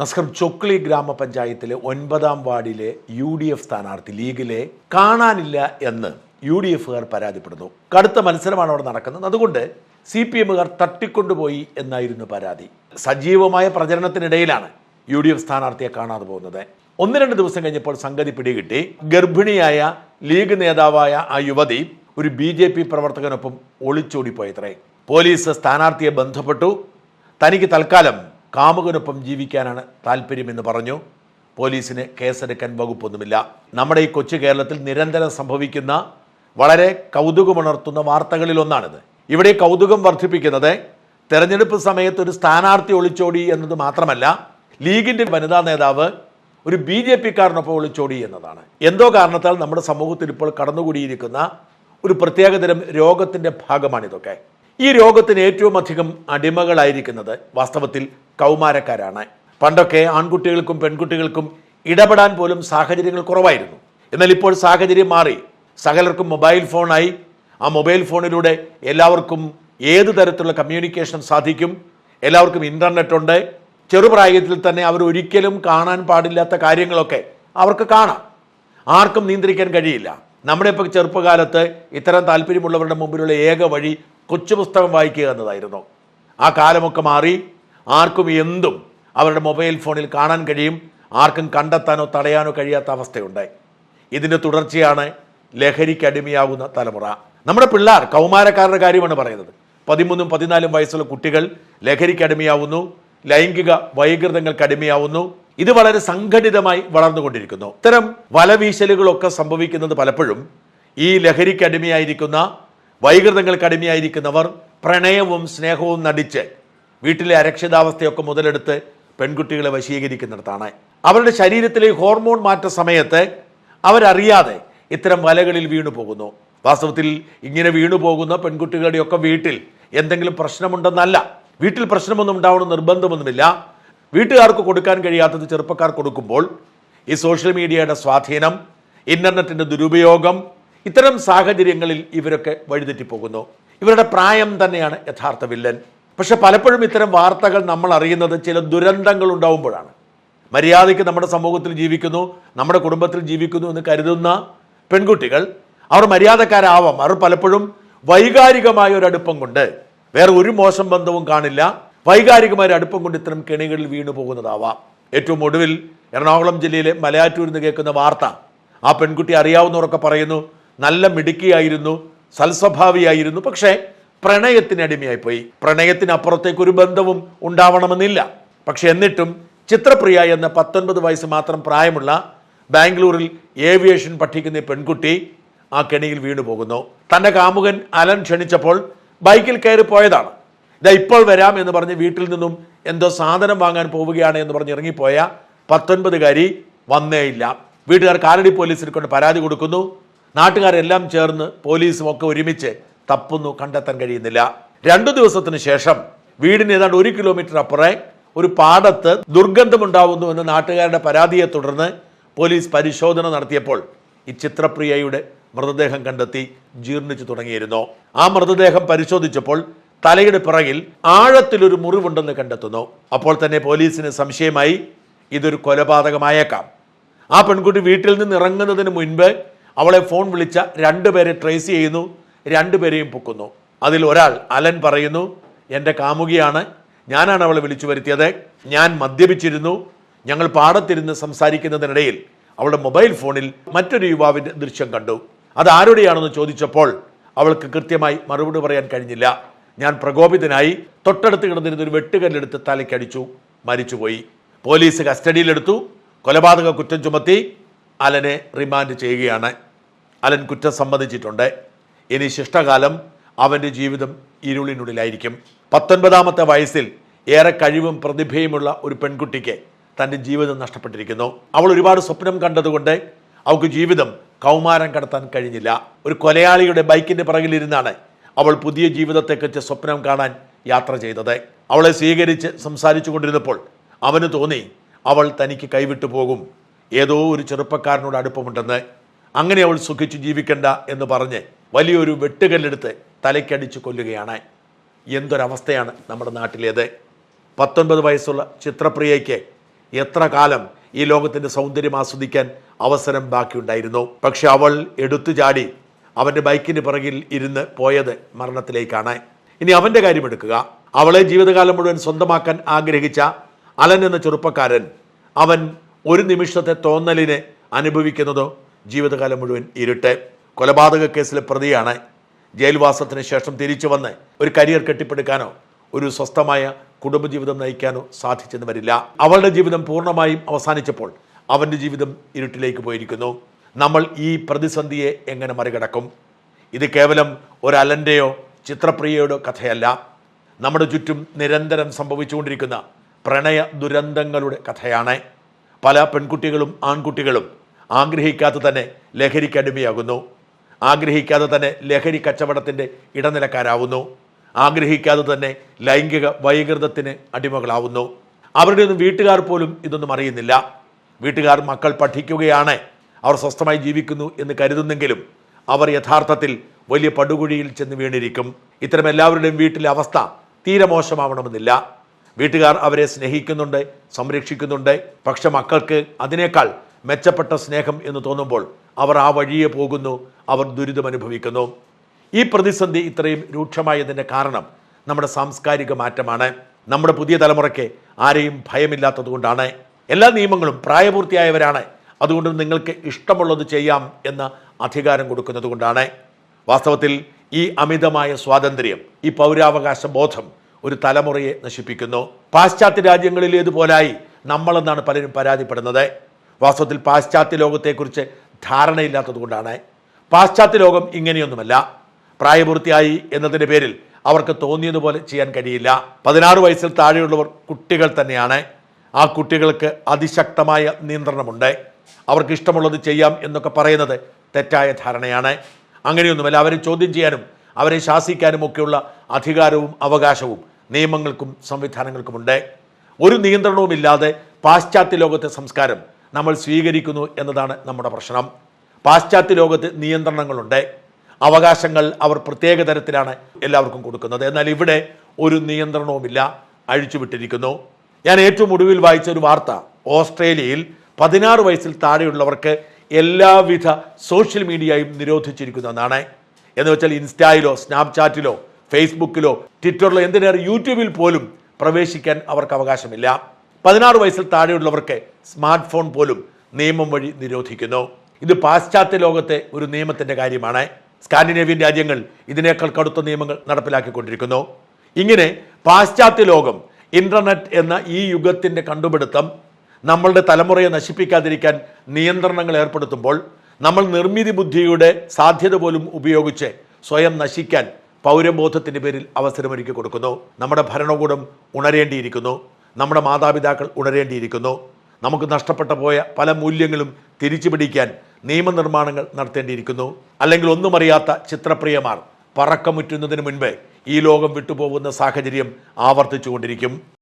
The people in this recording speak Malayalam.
നസ്കർ ചൊക്ലി ഗ്രാമപഞ്ചായത്തിലെ ഒൻപതാം വാർഡിലെ യു ഡി എഫ് സ്ഥാനാർത്ഥി ലീഗിലെ കാണാനില്ല എന്ന് യു ഡി എഫുകാർ പരാതിപ്പെടുന്നു. കടുത്ത മത്സരമാണ് അവിടെ നടക്കുന്നത്. അതുകൊണ്ട് സി പി എമ്മുകാർ തട്ടിക്കൊണ്ടുപോയി എന്നായിരുന്നു പരാതി. സജീവമായ പ്രചരണത്തിനിടയിലാണ് യു ഡി എഫ് സ്ഥാനാർത്ഥിയെ കാണാതെ പോകുന്നത്. ഒന്ന് രണ്ട് ദിവസം കഴിഞ്ഞപ്പോൾ സംഗതി പിടികിട്ടി. ഗർഭിണിയായ ലീഗ് നേതാവായ ആ യുവതി ഒരു ബി ജെ പി പ്രവർത്തകനൊപ്പം ഒളിച്ചോടിപ്പോയത്രേ. പോലീസ് സ്ഥാനാർത്ഥിയെ ബന്ധപ്പെട്ടു. തനിക്ക് തൽക്കാലം കാമുകനൊപ്പം ജീവിക്കാനാണ് താല്പര്യമെന്ന് പറഞ്ഞു. പോലീസിന് കേസെടുക്കാൻ വകുപ്പൊന്നുമില്ല. നമ്മുടെ ഈ കൊച്ചു കേരളത്തിൽ നിരന്തരം സംഭവിക്കുന്ന വളരെ കൗതുകമുണർത്തുന്ന വാർത്തകളിലൊന്നാണിത്. ഇവിടെ കൗതുകം വർദ്ധിപ്പിക്കുന്നത് തെരഞ്ഞെടുപ്പ് സമയത്ത് ഒരു സ്ഥാനാർത്ഥി ഒളിച്ചോടി എന്നത് മാത്രമല്ല ലീഗിന്റെ വനിതാ നേതാവ് ഒരു ബി ജെ പിക്കാരനൊപ്പം ഒളിച്ചോടി എന്നതാണ്. എന്തോ കാരണത്താൽ നമ്മുടെ സമൂഹത്തിൽ ഇപ്പോൾ കടന്നുകൂടിയിരിക്കുന്ന ഒരു പ്രത്യേകതരം രോഗത്തിന്റെ ഭാഗമാണിതൊക്കെ. ഈ രോഗത്തിന് ഏറ്റവും അധികം അടിമകളായിരിക്കുന്നത് വാസ്തവത്തിൽ കൗമാരക്കാരാണ്. പണ്ടൊക്കെ ആൺകുട്ടികൾക്കും പെൺകുട്ടികൾക്കും ഇടപെടാൻ പോലും സാഹചര്യങ്ങൾ കുറവായിരുന്നു. എന്നാൽ ഇപ്പോൾ സാഹചര്യം മാറി. സകലർക്കും മൊബൈൽ ഫോണായി. ആ മൊബൈൽ ഫോണിലൂടെ എല്ലാവർക്കും ഏത് തരത്തിലുള്ള കമ്മ്യൂണിക്കേഷൻ സാധിക്കും? എല്ലാവർക്കും ഇന്റർനെറ്റ് ഉണ്ട്. ചെറുപ്രായത്തിൽ തന്നെ അവർ ഒരിക്കലും കാണാൻ പാടില്ലാത്ത കാര്യങ്ങളൊക്കെ അവർക്ക് കാണാം. ആർക്കും നിയന്ത്രിക്കാൻ കഴിയില്ല. നമ്മുടെ ഇപ്പോൾ ചെറുപ്പകാലത്ത് ഇത്തരം താല്പര്യമുള്ളവരുടെ മുമ്പിലുള്ള ഏക വഴി കൊച്ചു പുസ്തകം വായിക്കുക എന്നതായിരുന്നു. ആ കാലമൊക്കെ മാറി ആർക്കും എന്തും അവരുടെ മൊബൈൽ ഫോണിൽ കാണാൻ കഴിയും. ആർക്കും കണ്ടെത്താനോ തടയാനോ കഴിയാത്ത അവസ്ഥയുണ്ട് ഇതിന്റെ തുടർച്ചയാണ് ലഹരിക്ക് അടിമയാകുന്ന തലമുറ. നമ്മുടെ പിള്ളേർ കൗമാരക്കാരുടെ കാര്യമാണ് പറയുന്നത്. പതിമൂന്നും പതിനാലും വയസ്സുള്ള കുട്ടികൾ ലഹരിക്ക് അടിമയാവുന്നു. ലൈംഗിക വൈകൃതങ്ങൾക്ക് അടിമയാവുന്നു. ഇത് വളരെ സംഘടിതമായി വളർന്നുകൊണ്ടിരിക്കുന്നു. ഇത്തരം വലവീശലുകളൊക്കെ സംഭവിക്കുന്നത് പലപ്പോഴും ഈ ലഹരിക്ക് അടിമയായിരിക്കുന്ന വൈകൃതങ്ങൾക്ക് അടിമയായിരിക്കുന്നവർ പ്രണയവും സ്നേഹവും നടിച്ച് വീട്ടിലെ അരക്ഷിതാവസ്ഥയൊക്കെ മുതലെടുത്ത് പെൺകുട്ടികളെ വശീകരിക്കുന്നിടത്താണ്. അവരുടെ ശരീരത്തിലെ ഹോർമോൺ മാറ്റ സമയത്ത് അവരറിയാതെ ഇത്തരം വലകളിൽ വീണു പോകുന്നു. വാസ്തവത്തിൽ ഇങ്ങനെ വീണു പോകുന്ന പെൺകുട്ടികളുടെയൊക്കെ വീട്ടിൽ എന്തെങ്കിലും പ്രശ്നമുണ്ടെന്നല്ല. വീട്ടിൽ പ്രശ്നമൊന്നും ഉണ്ടാവണം നിർബന്ധമൊന്നുമില്ല. വീട്ടുകാർക്ക് കൊടുക്കാൻ കഴിയാത്തത് ചെറുപ്പക്കാർ കൊടുക്കുമ്പോൾ ഈ സോഷ്യൽ മീഡിയയുടെ സ്വാധീനം ഇന്റർനെറ്റിന്റെ ദുരുപയോഗം ഇത്തരം സാഹചര്യങ്ങളിൽ ഇവരൊക്കെ വഴിതെറ്റിപ്പോകുന്നു. ഇവരുടെ പ്രായം തന്നെയാണ് യഥാർത്ഥ വില്ലൻ. പക്ഷെ പലപ്പോഴും ഇത്തരം വാർത്തകൾ നമ്മൾ അറിയുന്നത് ചില ദുരന്തങ്ങൾ ഉണ്ടാവുമ്പോഴാണ്. മര്യാദയ്ക്ക് നമ്മുടെ സമൂഹത്തിൽ ജീവിക്കുന്നു നമ്മുടെ കുടുംബത്തിൽ ജീവിക്കുന്നു എന്ന് കരുതുന്ന പെൺകുട്ടികൾ അവർ മര്യാദക്കാരാവാം. അവർ പലപ്പോഴും വൈകാരികമായ ഒരു അടുപ്പം കൊണ്ട് വേറെ ഒരു മോശം ബന്ധവും കാണില്ല. വൈകാരികമായ ഒരു അടുപ്പം കൊണ്ട് ഇത്തരം കെണികളിൽ വീണു പോകുന്നതാവാം. ഏറ്റവും ഒടുവിൽ എറണാകുളം ജില്ലയിലെ മലയാറ്റൂരിൽ നിന്ന് കേൾക്കുന്ന വാർത്ത. ആ പെൺകുട്ടി അറിയാവുന്നവരൊക്കെ പറയുന്നു നല്ല മിടുക്കിയായിരുന്നു സൽസ്വഭാവിയായിരുന്നു പക്ഷേ പ്രണയത്തിന് അടിമയായിപ്പോയി. പ്രണയത്തിനപ്പുറത്തേക്ക് ഒരു ബന്ധവും ഉണ്ടാവണമെന്നില്ല. പക്ഷെ എന്നിട്ടും ചിത്രപ്രിയ എന്ന പത്തൊൻപത് വയസ്സ് മാത്രം പ്രായമുള്ള ബാംഗ്ലൂരിൽ ഏവിയേഷൻ പഠിക്കുന്ന പെൺകുട്ടി ആ കെണിയിൽ വീണു പോകുന്നു. തന്റെ കാമുകൻ അലൻ ക്ഷണിച്ചപ്പോൾ ബൈക്കിൽ കയറി പോയതാണ്. ഇതാ ഇപ്പോൾ വരാം എന്ന് പറഞ്ഞ് വീട്ടിൽ നിന്നും എന്തോ സാധനം വാങ്ങാൻ പോവുകയാണ് എന്ന് പറഞ്ഞ് ഇറങ്ങിപ്പോയ പത്തൊൻപതുകാരി വന്നേയില്ല. വീട്ടുകാർ കാലടി പോലീസിൽ കൊണ്ട് പരാതി കൊടുക്കുന്നു. നാട്ടുകാരെല്ലാം ചേർന്ന് പോലീസും ഒക്കെ ഒരുമിച്ച് തപ്പുന്നു കണ്ടെത്താൻ കഴിയുന്നില്ല. രണ്ടു ദിവസത്തിന് ശേഷം വീടിന് ഏതാണ്ട് ഒരു കിലോമീറ്റർ അപ്പുറം ഒരു പാടത്ത് ദുർഗന്ധമുണ്ടാവുന്നു എന്ന് നാട്ടുകാരുടെ പരാതിയെ തുടർന്ന് പോലീസ് പരിശോധന നടത്തിയപ്പോൾ ഈ ചിത്രപ്രിയയുടെ മൃതദേഹം കണ്ടെത്തി ജീർണിച്ചു തുടങ്ങിയിരുന്നു. ആ മൃതദേഹം പരിശോധിച്ചപ്പോൾ തലയുടെ പിറകിൽ ആഴത്തിലൊരു മുറിവുണ്ടെന്ന് കണ്ടെത്തുന്നു. അപ്പോൾ തന്നെ പോലീസിന് സംശയമായി ഇതൊരു കൊലപാതകമായേക്കാം. ആ പെൺകുട്ടി വീട്ടിൽ നിന്ന് ഇറങ്ങുന്നതിന് മുൻപ് അവളെ ഫോൺ വിളിച്ച രണ്ടുപേരെ ട്രേസ് ചെയ്യുന്നു രണ്ടുപേരെയും പൊക്കുന്നു. അതിൽ ഒരാൾ അലൻ പറയുന്നു എന്റെ കാമുകിയാണ്. ഞാനാണ് അവളെ വിളിച്ചു വരുത്തിയത്. ഞാൻ മദ്യപിച്ചിരുന്നു. ഞങ്ങൾ പാടത്തിരുന്ന് സംസാരിക്കുന്നതിനിടയിൽ അവളുടെ മൊബൈൽ ഫോണിൽ മറ്റൊരു യുവാവിന്റെ ദൃശ്യം കണ്ടു. അത് ആരുടെയാണെന്ന് ചോദിച്ചപ്പോൾ അവൾക്ക് കൃത്യമായി മറുപടി പറയാൻ കഴിഞ്ഞില്ല. ഞാൻ പ്രകോപിതനായി തൊട്ടടുത്ത് കിടന്നിരുന്ന ഒരു വെട്ടുകല്ലെടുത്ത് തലയ്ക്കടിച്ചു മരിച്ചുപോയി. പോലീസ് കസ്റ്റഡിയിലെടുത്തു. കൊലപാതക കുറ്റം ചുമത്തി അലനെ റിമാൻഡ് ചെയ്യുകയാണ്. അലൻ കുറ്റം സമ്മതിച്ചിട്ടുണ്ട്. ഇനി ശിഷ്ടകാലം അവന്റെ ജീവിതം ഇരുളിനുള്ളിലായിരിക്കും. പത്തൊൻപതാമത്തെ വയസ്സിൽ ഏറെ കഴിവും പ്രതിഭയുമുള്ള ഒരു പെൺകുട്ടിക്ക് തന്റെ ജീവിതം നഷ്ടപ്പെട്ടിരിക്കുന്നു. അവൾ ഒരുപാട് സ്വപ്നം കണ്ടതുകൊണ്ട് അവൾക്ക് ജീവിതം കൗമാരം കടത്താൻ കഴിഞ്ഞില്ല. ഒരു കൊലയാളിയുടെ ബൈക്കിന്റെ പിറകിലിരുന്നാണ് അവൾ പുതിയ ജീവിതത്തെക്കുറിച്ച് സ്വപ്നം കാണാൻ യാത്ര ചെയ്തത്. അവളെ സ്വീകരിച്ച് സംസാരിച്ചു കൊണ്ടിരുന്നപ്പോൾ അവന് തോന്നി അവൾ തനിക്ക് കൈവിട്ടു പോകും. ഏതോ ഒരു ചെറുപ്പക്കാരനോട് അടുപ്പമുണ്ടെന്ന്. അങ്ങനെ അവൾ സുഖിച്ചു ജീവിക്കണ്ട എന്ന് പറഞ്ഞ് വലിയൊരു വെട്ടുകല്ലെടുത്ത് തലയ്ക്കടിച്ച് കൊല്ലുകയാണ്. എന്തൊരവസ്ഥയാണ് നമ്മുടെ നാട്ടിലേത്? പത്തൊൻപത് വയസ്സുള്ള ചിത്രപ്രിയയ്ക്ക് എത്ര കാലം ഈ ലോകത്തിന്റെ സൗന്ദര്യം ആസ്വദിക്കാൻ അവസരം ബാക്കിയുണ്ടായിരുന്നു? പക്ഷെ അവൾ എടുത്തു ചാടി അവന്റെ ബൈക്കിന് പിറകിൽ ഇരുന്ന് പോയത് മരണത്തിലേക്കാണ്. ഇനി അവന്റെ കാര്യം എടുക്കുക. അവളെ ജീവിതകാലം മുഴുവൻ സ്വന്തമാക്കാൻ ആഗ്രഹിച്ച അലൻ എന്ന ചെറുപ്പക്കാരൻ അവൻ ഒരു നിമിഷത്തെ തോന്നലിനെ അനുഭവിക്കുന്നതോ ജീവിതകാലം മുഴുവൻ ഇരുട്ട്. കൊലപാതക കേസിലെ പ്രതിയാണ്. ജയിൽവാസത്തിന് ശേഷം തിരിച്ചു വന്ന് ഒരു കരിയർ കെട്ടിപ്പടുക്കാനോ ഒരു സ്വസ്ഥമായ കുടുംബജീവിതം നയിക്കാനോ സാധിച്ചെന്ന് വരില്ല. അവളുടെ ജീവിതം പൂർണമായും അവസാനിച്ചപ്പോൾ അവന്റെ ജീവിതം ഇരുട്ടിലേക്ക് പോയിരിക്കുന്നു. നമ്മൾ ഈ പ്രതിസന്ധിയെ എങ്ങനെ മറികടക്കും? ഇത് കേവലം ഒരലന്റെയോ ചിത്രപ്രിയയുടെയോ ചിത്രപ്രിയയുടെ കഥയല്ല. നമ്മുടെ ചുറ്റും നിരന്തരം സംഭവിച്ചുകൊണ്ടിരിക്കുന്ന പ്രണയ ദുരന്തങ്ങളുടെ കഥയാണ്. പല പെൺകുട്ടികളും ആൺകുട്ടികളും ആഗ്രഹിക്കാതെ തന്നെ ലഹരിക്ക് അടിമയാകുന്നു. ആഗ്രഹിക്കാതെ തന്നെ ലഹരി കച്ചവടത്തിന്റെ ഇടനിലക്കാരാവുന്നു. ആഗ്രഹിക്കാതെ തന്നെ ലൈംഗിക വൈകൃതത്തിന് അടിമകളാവുന്നു. അവരുടെ ഒന്നും വീട്ടുകാർ പോലും ഇതൊന്നും അറിയുന്നില്ല. വീട്ടുകാർ മക്കൾ പഠിക്കുകയാണ്. അവർ സ്വസ്ഥമായി ജീവിക്കുന്നു എന്ന് കരുതുന്നെങ്കിലും അവർ യഥാർത്ഥത്തിൽ വലിയ പടുകുഴിയിൽ ചെന്ന് വീണിരിക്കും. ഇത്തരം എല്ലാവരുടെയും വീട്ടിലെ അവസ്ഥ തീരെ മോശമാവണമെന്നില്ല. വീട്ടുകാർ അവരെ സ്നേഹിക്കുന്നുണ്ട് സംരക്ഷിക്കുന്നുണ്ട്. പക്ഷെ മക്കൾക്ക് അതിനേക്കാൾ മെച്ചപ്പെട്ട സ്നേഹം എന്ന് തോന്നുമ്പോൾ അവർ ആ വഴിയെ പോകുന്നു അവർ ദുരിതമനുഭവിക്കുന്നു ഈ പ്രതിസന്ധി ഇത്രയും രൂക്ഷമായതിന്റെ കാരണം നമ്മുടെ സാംസ്കാരിക മാറ്റമാണ്. നമ്മുടെ പുതിയ തലമുറയ്ക്ക് ആരെയും ഭയമില്ലാത്തതുകൊണ്ടാണ്. എല്ലാ നിയമങ്ങളും പ്രായപൂർത്തിയായവരാണ്. അതുകൊണ്ട് നിങ്ങൾക്ക് ഇഷ്ടമുള്ളത് ചെയ്യാം എന്ന അധികാരം കൊടുക്കുന്നത് കൊണ്ടാണ് വാസ്തവത്തിൽ ഈ അമിതമായ സ്വാതന്ത്ര്യം ഈ പൗരാവകാശ ബോധം ഒരു തലമുറയെ നശിപ്പിക്കുന്നു. പാശ്ചാത്യ രാജ്യങ്ങളിലേതുപോലായി നമ്മളെന്നാണ് പലരും പരാതിപ്പെടുന്നത്. വാസ്തവത്തിൽ പാശ്ചാത്യ ലോകത്തെക്കുറിച്ച് ധാരണയില്ലാത്തതുകൊണ്ടാണ് പാശ്ചാത്യ ലോകം ഇങ്ങനെയൊന്നുമല്ല. പ്രായപൂർത്തിയായി എന്നതിന്റെ പേരിൽ അവർക്ക് തോന്നിയതുപോലെ ചെയ്യാൻ കഴിയില്ല. പതിനാറ് വയസ്സിൽ താഴെയുള്ളവർ കുട്ടികൾ തന്നെയാണ്. ആ കുട്ടികൾക്ക് അതിശക്തമായ നിയന്ത്രണമുണ്ട്. അവർക്ക് ഇഷ്ടമുള്ളത് ചെയ്യാം എന്നൊക്കെ പറയുന്നത് തെറ്റായ ധാരണയാണ്. അങ്ങനെയൊന്നുമല്ല അവരെ ചോദ്യം ചെയ്യാനും അവരെ ശാസിക്കാനും ഒക്കെയുള്ള അധികാരവും അവകാശവും നിയമങ്ങൾക്കും സംവിധാനങ്ങൾക്കുമുണ്ട്. ഒരു നിയന്ത്രണവുമില്ലാതെ പാശ്ചാത്യ ലോകത്തെ സംസ്കാരം നമ്മൾ സ്വീകരിക്കുന്നു എന്നതാണ് നമ്മുടെ പ്രശ്നം. പാശ്ചാത്യ ലോകത്ത് നിയന്ത്രണങ്ങളുണ്ട്. അവകാശങ്ങൾ അവർ പ്രത്യേക തരത്തിലാണ് എല്ലാവർക്കും കൊടുക്കുന്നത്. എന്നാൽ ഇവിടെ ഒരു നിയന്ത്രണവുമില്ല. അഴിച്ചുവിട്ടിരിക്കുന്നു. ഞാൻ ഏറ്റവും ഒടുവിൽ വായിച്ച ഒരു വാർത്ത. ഓസ്ട്രേലിയയിൽ പതിനാറ് വയസ്സിൽ താഴെയുള്ളവർക്ക് എല്ലാവിധ സോഷ്യൽ മീഡിയയും നിരോധിച്ചിരിക്കുന്നു എന്നാണ് എന്ന് വെച്ചാൽ ഇൻസ്റ്റായിലോ സ്നാപ്ചാറ്റിലോ ഫേസ്ബുക്കിലോ ട്വിറ്ററിലോ എന്തിനേറെ യൂട്യൂബിൽ പോലും പ്രവേശിക്കാൻ അവർക്ക് അവകാശമില്ല. പതിനാറ് വയസ്സിൽ താഴെയുള്ളവർക്ക് സ്മാർട്ട് ഫോൺ പോലും നിയമം വഴി നിരോധിക്കുന്നു. ഇത് പാശ്ചാത്യ ലോകത്തെ ഒരു നിയമത്തിന്റെ കാര്യമാണ്. സ്കാൻഡിനേവിയൻ രാജ്യങ്ങൾ ഇതിനേക്കാൾ കടുത്ത നിയമങ്ങൾ നടപ്പിലാക്കിക്കൊണ്ടിരിക്കുന്നു. ഇങ്ങനെ പാശ്ചാത്യ ലോകം ഇന്റർനെറ്റ് എന്ന ഈ യുഗത്തിന്റെ കണ്ടുപിടുത്തം നമ്മളുടെ തലമുറയെ നശിപ്പിക്കാതിരിക്കാൻ നിയന്ത്രണങ്ങൾ ഏർപ്പെടുത്തുമ്പോൾ നമ്മൾ നിർമ്മിതി ബുദ്ധിയുടെ സാധ്യത പോലും ഉപയോഗിച്ച് സ്വയം നശിക്കാൻ പൗരബോധത്തിന്റെ പേരിൽ അവസരമൊരുക്കി കൊടുക്കുന്നു. നമ്മുടെ ഭരണകൂടം ഉണരേണ്ടിയിരിക്കുന്നു. നമ്മുടെ മാതാപിതാക്കൾ ഉണരേണ്ടിയിരിക്കുന്നു. നമുക്ക് നഷ്ടപ്പെട്ടു പോയ പല മൂല്യങ്ങളും തിരിച്ചു പിടിക്കാൻ നിയമനിർമ്മാണങ്ങൾ നടത്തേണ്ടിയിരിക്കുന്നു. അല്ലെങ്കിൽ ഒന്നും അറിയാത്ത ചിത്രപ്രിയമാർ പറക്കമുറ്റുന്നതിന് മുൻപ് ഈ ലോകം വിട്ടുപോകുന്ന സാഹചര്യം ആവർത്തിച്ചുകൊണ്ടിരിക്കും.